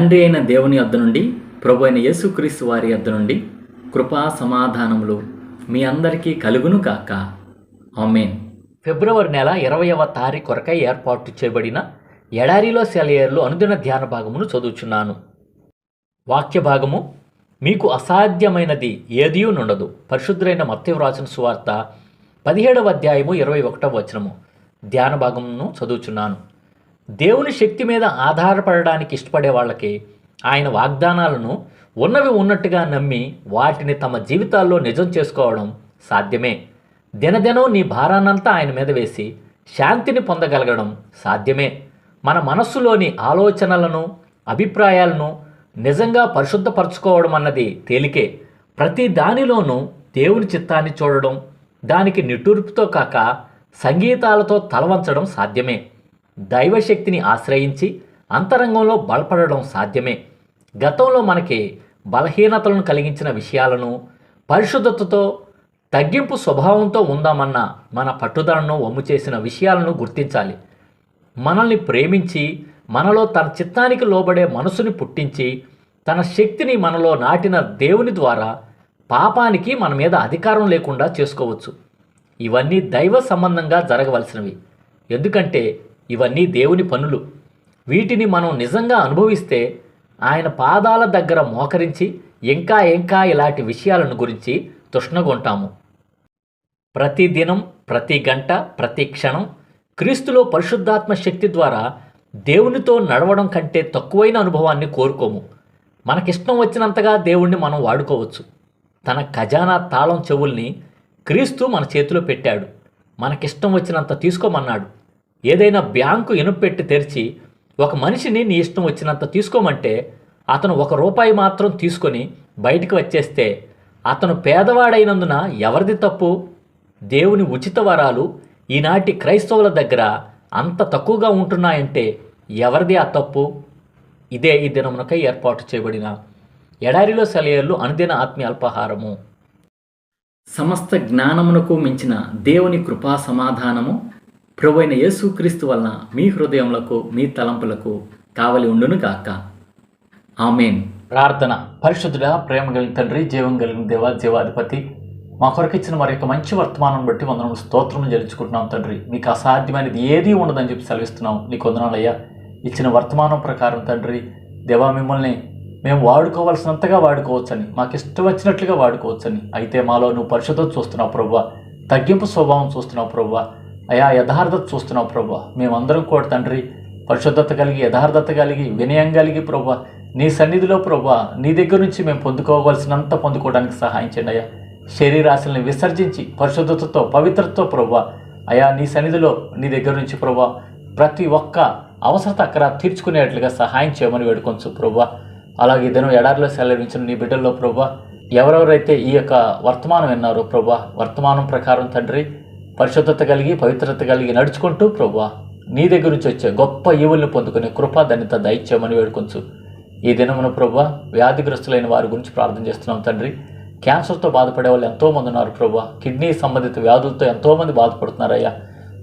తండ్రి అయిన దేవుని వద్ద నుండి ప్రభు అయిన యేసుక్రీస్తు వారి వద్ద నుండి కృపా సమాధానములు మీ అందరికీ కలుగును కాక ఆమెన్. ఫిబ్రవరి నెల ఇరవయవ తారీఖు కొరకై ఏర్పాటు చేయబడిన ఎడారిలో సెలయర్లో అనుదిన ధ్యాన భాగమును చదువుచున్నాను. వాక్య భాగము మీకు అసాధ్యమైనది ఏదీ నుండదు. పరిశుద్ధులైన మత్య వ్రాసిన సువార్త పదిహేడవ అధ్యాయము ఇరవై ఒకటవ వచనము. ధ్యాన భాగమును చదువుచున్నాను. దేవుని శక్తి మీద ఆధారపడడానికి ఇష్టపడే వాళ్ళకి ఆయన వాగ్దానాలను ఉన్నవి ఉన్నట్టుగా నమ్మి వాటిని తమ జీవితాల్లో నిజం చేసుకోవడం సాధ్యమే. దినదినం నీ భారాన్నంతా ఆయన మీద వేసి శాంతిని పొందగలగడం సాధ్యమే. మన మనస్సులోని ఆలోచనలను అభిప్రాయాలను నిజంగా పరిశుద్ధపరచుకోవడం అన్నది తేలికే. ప్రతి దానిలోనూ దేవుని చిత్తాన్ని చూడడం దానికి నిట్టూర్పుతో కాక సంగీతాలతో తలవంచడం సాధ్యమే. దైవశక్తిని ఆశ్రయించి అంతరంగంలో బలపడడం సాధ్యమే. గతంలో మనకి బలహీనతలను కలిగించిన విషయాలను పరిశుద్ధతతో తగ్గింపు స్వభావంతో ఉందామన్న మన పట్టుదలను వమ్ము చేసిన విషయాలను గుర్తించాలి. మనల్ని ప్రేమించి మనలో తన చిత్తానికి లోబడే మనసుని పుట్టించి తన శక్తిని మనలో నాటిన దేవుని ద్వారా పాపానికి మన మీద అధికారం లేకుండా చేసుకోవచ్చు. ఇవన్నీ దైవ సంబంధంగా జరగవలసినవి. ఎందుకంటే ఇవన్నీ దేవుని పనులు. వీటిని మనం నిజంగా అనుభవిస్తే ఆయన పాదాల దగ్గర మోకరించి ఇంకా ఇంకా ఇలాంటి విషయాలను గురించి తృష్ణగొంటాము. ప్రతిదినం ప్రతి గంట ప్రతి క్షణం క్రీస్తులో పరిశుద్ధాత్మ శక్తి ద్వారా దేవునితో నడవడం కంటే తక్కువైన అనుభవాన్ని కోరుకోము. మనకిష్టం వచ్చినంతగా దేవుణ్ణి మనం వాడుకోవచ్చు. తన ఖజానా తాళం చెవుల్ని క్రీస్తు మన చేతిలో పెట్టాడు. మనకిష్టం వచ్చినంత తీసుకోమన్నాడు. ఏదైనా బ్యాంకు ఇనుపెట్టి తెరిచి ఒక మనిషిని నీ ఇష్టం వచ్చినంత తీసుకోమంటే అతను ఒక రూపాయి మాత్రం తీసుకొని బయటికి వచ్చేస్తే అతను పేదవాడైనందున ఎవరిది తప్పు? దేవుని ఉచిత వరాలు ఈనాటి క్రైస్తవుల దగ్గర అంత తక్కువగా ఉంటున్నాయంటే ఎవరిది ఆ తప్పు? ఇదే ఈ దినమునకై ఏర్పాటు చేయబడిన ఎడారిలో సెలయర్లు అనుదిన ఆత్మీయ అల్పాహారము. సమస్త జ్ఞానమునకు మించిన దేవుని కృపా సమాధానము ప్రభువైన యేసుక్రీస్తు వలన మీ హృదయములకు మీ తలంపులకు కావలి ఉండును గాక. ఆమెన్. ప్రార్థన. పరిశుద్ధుడ ప్రేమ కలిగిన తండ్రి జీవం కలిగిన దేవ జీవాధిపతి మా కొరకు ఇచ్చిన మరి యొక్క మంచి వర్తమానం బట్టి వందనం స్తోత్రం జరుచుకుంటున్నాం తండ్రి. మీకు అసాధ్యమైనది ఏదీ ఉండదని చెప్పి సెలవిస్తున్నాం. నీకు వందనాలయ్యా. ఇచ్చిన వర్తమానం ప్రకారం తండ్రి దేవా మిమ్మల్ని మేము వాడుకోవాల్సినంతగా వాడుకోవచ్చని మాకు ఇష్టం వచ్చినట్లుగా వాడుకోవచ్చని. అయితే మాలో నువ్వు పరిశుద్ధం చూస్తున్నావు ప్రభు తగ్గింపు స్వభావం చూస్తున్నావు ప్రభు అయా యథార్థత చూస్తున్నావు ప్రభు. మేమందరం కూడా తండ్రి పరిశుద్ధత కలిగి యథార్థత కలిగి వినయం కలిగి ప్రభు. నీ సన్నిధిలో ప్రభు నీ దగ్గర నుంచి మేము పొందుకోవలసినంత పొందుకోవడానికి సహాయం చేయండి అయ్యా. శరీరాశల్ని విసర్జించి పరిశుద్ధతతో పవిత్రతతో ప్రభు. అయా నీ సన్నిధిలో నీ దగ్గర నుంచి ప్రభు ప్రతి ఒక్క అవసరత అక్కడ తీర్చుకునేట్లుగా సహాయం చేయమని వేడుకొంచు ప్రభు. అలాగే ఇద్దరు ఎడారిలో సెలవించిన నీ బిడ్డల్లో ప్రభు ఎవరెవరైతే ఈ యొక్క వర్తమానం విన్నారో ప్రభు వర్తమానం ప్రకారం తండ్రి పరిశుద్ధత కలిగి పవిత్రత కలిగి నడుచుకుంటూ ప్రభు నీ దగ్గర నుంచి వచ్చే గొప్ప ఈవుల్ని పొందుకునే కృపా ధన్యత దయచేయమని వేడుకొంచు. ఈ దినమున ప్రభు వ్యాధిగ్రస్తులైన వారి గురించి ప్రార్థన చేస్తున్నాం తండ్రి. క్యాన్సర్తో బాధపడే వాళ్ళు ఎంతోమంది ఉన్నారు ప్రభు. కిడ్నీ సంబంధిత వ్యాధులతో ఎంతోమంది బాధపడుతున్నారయ్యా.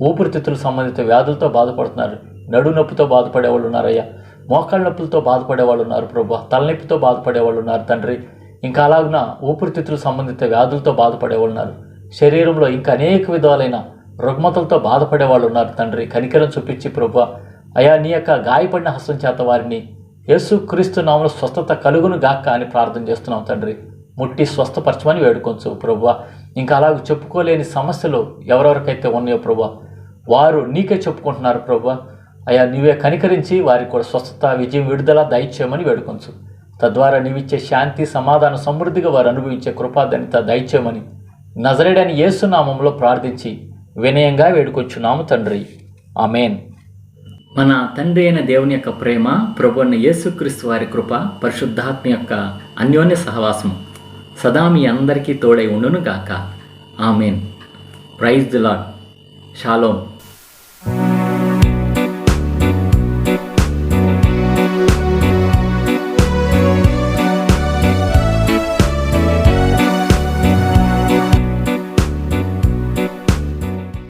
ఊపిరితిత్తుల సంబంధిత వ్యాధులతో బాధపడుతున్నారు. నడు నొప్పితో బాధపడే వాళ్ళు ఉన్నారయ్యా. మోకాళ్ళ నొప్పులతో బాధపడే వాళ్ళు ఉన్నారు ప్రభు. తలనొప్పితో బాధపడే వాళ్ళు ఉన్నారు తండ్రి. ఇంకా అలాగున ఊపిరితిత్తుల సంబంధిత వ్యాధులతో బాధపడే వాళ్ళు ఉన్నారు. శరీరంలో ఇంకా అనేక విధాలైన రుగ్మతలతో బాధపడే వాళ్ళు ఉన్నారు తండ్రి. కనికరం చూపించి ప్రభు అయా నీ యొక్క గాయపడిన హస్తం చేత వారిని యేసు క్రీస్తు నామలో స్వస్థత కలుగును గాక అని ప్రార్థన చేస్తున్నాం తండ్రి. ముట్టి స్వస్థపరచమని వేడుకోవచ్చు ప్రభు ఇంకా అలాగ చెప్పుకోలేని సమస్యలు ఎవరెవరికైతే ఉన్నాయో ప్రభు వారు నీకే చెప్పుకుంటున్నారు ప్రభు అయా నీవే కనికరించి వారికి కూడా స్వస్థత విజయం విడుదల దయచేయమని వేడుకొంచు తద్వారా నీవిచ్చే శాంతి సమాధానం సమృద్ధిగా వారు అనుభవించే కృపాధనిత దయచేయమని నజరేడని యేసునామంలో ప్రార్థించి వినయంగా వేడుకొచ్చున్నాము తండ్రి. ఆమెన్. మన తండ్రి అయిన దేవుని యొక్క ప్రేమ ప్రభు అయిన యేసుక్రీస్తు వారి కృప పరిశుద్ధాత్మ యొక్క అన్యోన్య సహవాసం సదా మీ అందరికీ తోడై ఉండును గాక amen. Praise the Lord shalom